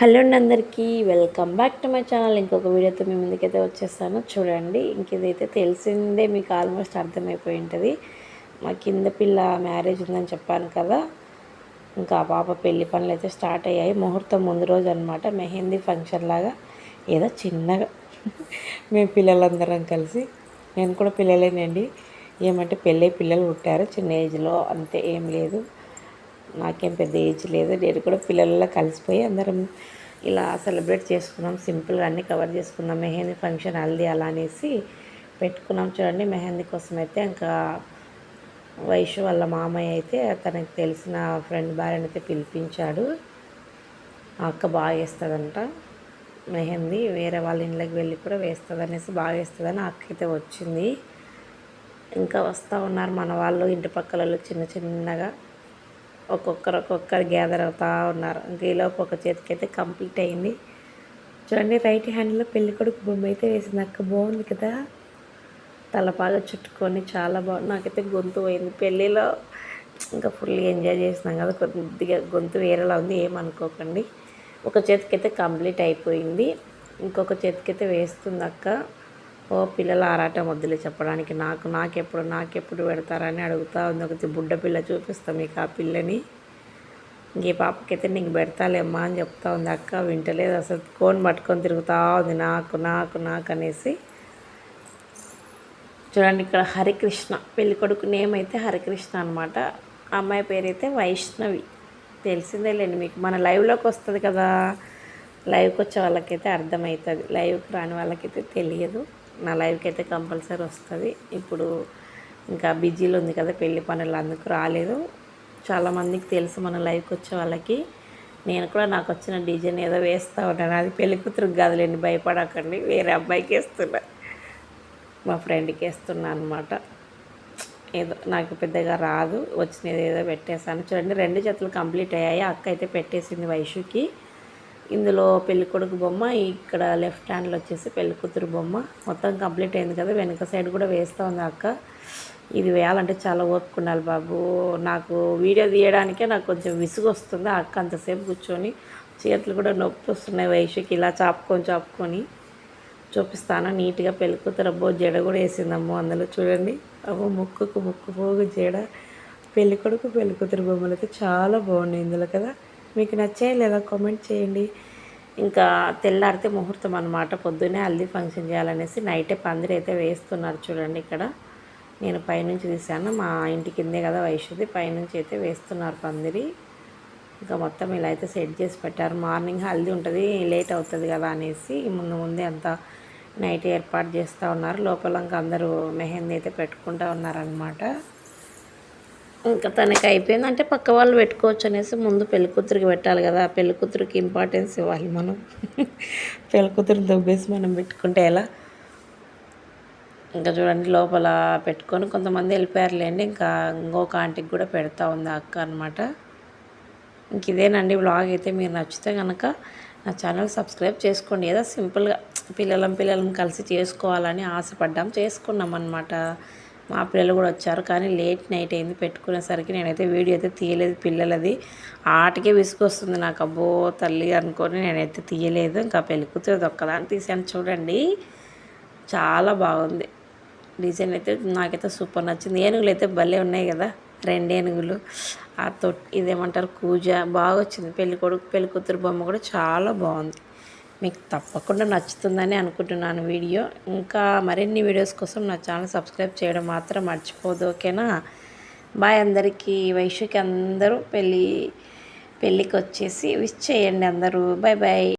Hello అండి అందరికీ welcome back to my channel. ఇంకొక వీడియోతో మీ ముందుకైతే వచ్చేస్తాను. చూడండి ఇంక ఇదైతే తెలిసిందే మీకు ఆల్మోస్ట్ అర్థమైపోయి ఉంటుంది. మా కింద పిల్ల మ్యారేజ్ ఉందని చెప్పాను కదా. ఇంకా ఆ పాప పెళ్ళి పనులు అయితే స్టార్ట్ అయ్యాయి. ముహూర్తం ముందు రోజు అనమాట మెహందీ ఫంక్షన్ లాగా. ఏదో చిన్నగా. మేము పిల్లలందరం కలిసి నేను కూడా పిల్లలేనండి. ఏమంటే పెళ్ళి పిల్లలు పుట్టారు చిన్న ఏజ్లో అంతే ఏం లేదు. నాకేం పెద్ద ఏజ్ లేదు. నేను కూడా పిల్లలలో కలిసిపోయి అందరం ఇలా సెలబ్రేట్ చేసుకున్నాం. సింపుల్గా అన్నీ కవర్ చేసుకున్నాం. మెహందీ ఫంక్షన్ హల్దీ అలా అనేసి పెట్టుకున్నాం. చూడండి మెహందీ కోసం అయితే ఇంకా వైషు వాళ్ళ మామయ్య అయితే తనకు తెలిసిన ఫ్రెండ్ భార్యను అయితే పిలిపించాడు. అక్క బాగా వేస్తుందంట. మెహందీ వేరే వాళ్ళ ఇంట్లోకి వెళ్ళి కూడా వేస్తుంది అనేసి బాగా వేస్తుందని అక్క అయితే వచ్చింది. ఇంకా వస్తూ ఉన్నారు మన వాళ్ళు. ఇంటి పక్కల చిన్న చిన్నగా ఒక్కొక్కరు ఒక్కొక్కరు గ్యాదర్ అవుతూ ఉన్నారు. ఇంక ఈలోపు ఒక చేతికి అయితే కంప్లీట్ అయింది. చూడండి రైట్ హ్యాండ్లో పెళ్ళి కొడుకు బొమ్మ అయితే వేసింది. అక్క బాగుంది కదా? తలపాగా చుట్టుకొని చాలా బాగుంది నాకైతే గొంతు పోయింది. పెళ్ళిలో ఇంకా ఫుల్ ఎంజాయ్ చేసినాం కదా కొద్దిగా గొంతు వేరేలా ఉంది ఏమనుకోకండి. ఒక చేతికి అయితే కంప్లీట్ అయిపోయింది. ఇంకొక చేతికి అయితే వేస్తుంది అక్క. ఓ పిల్లల ఆరాటం వద్దులే చెప్పడానికి. నాకు నాకెప్పుడు నాకెప్పుడు పెడతారని అడుగుతా ఉంది. ఒక బుడ్డ పిల్ల చూపిస్తాం మీకు ఆ పిల్లని. ఇంకే పాపకైతే నీకు పెడతాలేమ్మా అని చెప్తా ఉంది. అక్క వింటలేదు. అసలు కోన్ పట్టుకొని తిరుగుతూ ఉంది. నాకు నాకు నాకు అనేసి. చూడండి ఇక్కడ హరికృష్ణ. పెళ్ళి కొడుకు నేమ్ అయితే హరికృష్ణ అనమాట అమ్మాయి పేరైతే వైష్ణవి. తెలిసిందే లేండి మీకు. మన లైవ్లోకి వస్తుంది కదా. లైవ్కి వచ్చే వాళ్ళకైతే అర్థమవుతుంది. లైవ్కి రాని వాళ్ళకైతే తెలియదు. నా లైఫ్కి అయితే కంపల్సరీ వస్తుంది. ఇప్పుడు ఇంకా బిజీలో ఉంది కదా పెళ్ళి పనులు అందుకు రాలేదు. చాలామందికి తెలుసు మన లైఫ్కి వచ్చే వాళ్ళకి. నేను కూడా నాకు వచ్చిన డిజైన్ ఏదో వేస్తూ ఉన్నాను అది పెళ్ళి కూతురు కాదులేండి భయపడకండి. వేరే అబ్బాయికి వేస్తున్నా. మా ఫ్రెండ్కి వేస్తున్నా అనమాట ఏదో నాకు పెద్దగా రాదు. వచ్చినది ఏదో పెట్టేసాను చూడండి రెండు జతలు కంప్లీట్ అయ్యాయి. అక్క అయితే పెట్టేసింది వైషుకి. ఇందులో పెళ్ళికొడుకు బొమ్మ ఇక్కడ లెఫ్ట్ హ్యాండ్లో వచ్చేసి పెళ్ళికూతురు బొమ్మ. మొత్తం కంప్లీట్ అయింది కదా వెనక సైడ్ కూడా వేస్తూ ఉంది అక్క. ఇది వేయాలంటే చాలా ఓపిక ఉండాలి బాబు. నాకు వీడియో తీయడానికే నాకు కొంచెం విసుగు వస్తుంది అక్క అంతసేపు కూర్చొని. చేతులు కూడా నొప్పి వస్తున్నాయి వయసుకి ఇలా చాపుకొని చాపుకొని చూపిస్తాను. నీట్గా పెళ్ళికూతురు అబ్బో జడ కూడా వేసిందమ్మో అందులో చూడండి. అబ్బో ముక్కుకు ముక్కు పోగు జడ పెళ్ళికొడుకు పెళ్ళికూతురు బొమ్మలు అయితే చాలా బాగున్నాయి ఇందులో కదా. మీకు నచ్చాయి లేదా కామెంట్ చేయండి. ఇంకా తెల్లారితే ముహూర్తం అనమాట పొద్దున్నే హల్దీ ఫంక్షన్ చేయాలనేసి నైటే పందిరి అయితే వేస్తున్నారు చూడండి ఇక్కడ. నేను పైనుంచి తీశాను. మా ఇంటి కిందే కదా వైశ్యుది పైనుంచి అయితే వేస్తున్నారు పందిరి. ఇంకా మొత్తం ఇలా అయితే సెట్ చేసి పెట్టారు. మార్నింగ్ హల్దీ ఉంటుంది లేట్ అవుతుంది కదా అనేసి ముందు ముందే అంతా నైట్ ఏర్పాటు చేస్తూ ఉన్నారు. లోపల ఇంకా అందరూ మెహందీ అయితే పెట్టుకుంటూ ఉన్నారనమాట ఇంకా తనకి అయిపోయిందంటే పక్క వాళ్ళు పెట్టుకోవచ్చు అనేసి ముందు పెళ్ళికూతురికి పెట్టాలి కదా. ఆ పెళ్ళికూతురికి ఇంపార్టెన్స్ ఇవ్వాలి మనం. పెళ్ళికూతురు దుబ్బేసి మనం పెట్టుకుంటే ఎలా? ఇంకా చూడండి లోపల పెట్టుకొని కొంతమంది వెళ్ళిపోయారులేండి. ఇంకా ఇంకొక ఆంటీకి కూడా పెడతా ఉంది అక్క అనమాట ఇంక ఇదేనండి బ్లాగ్ అయితే. మీరు నచ్చితే కనుక నా ఛానల్ సబ్స్క్రైబ్ చేసుకోండి. ఏదో సింపుల్గా పిల్లలం పిల్లలం కలిసి చేసుకోవాలని ఆశపడ్డాం. చేసుకున్నాం అనమాట మా పిల్లలు కూడా వచ్చారు. కానీ లేట్ నైట్ అయింది పెట్టుకునేసరికి నేనైతే వీడియో అయితే తీయలేదు పిల్లలది. ఆటకే విసుగొస్తుంది నాకు అబ్బో తల్లి అనుకొని నేనైతే తీయలేదు. ఇంకా పెళ్ళికూతురు ఒక్కదాన్ని తీసాను చూడండి. చాలా బాగుంది. డిజైన్ అయితే నాకైతే సూపర్ నచ్చింది. ఏనుగులు అయితే భలే ఉన్నాయి కదా రెండు ఏనుగులు. ఆ తొట్టి ఇదేమంటారు కూజ. బాగా వచ్చింది పెళ్ళి కొడుకు బొమ్మ కూడా చాలా బాగుంది. మీకు తప్పకుండా నచ్చుతుందని అనుకుంటున్నాను వీడియో. ఇంకా మరిన్ని వీడియోస్ కోసం నా ఛానల్ సబ్స్క్రైబ్ చేయడం మాత్రం మర్చిపోదు ఓకేనా? బాయ్ అందరికీ. వైశ్యకి అందరూ పెళ్ళి పెళ్ళికి వచ్చేసి విష్ చేయండి అందరూ. Bye bye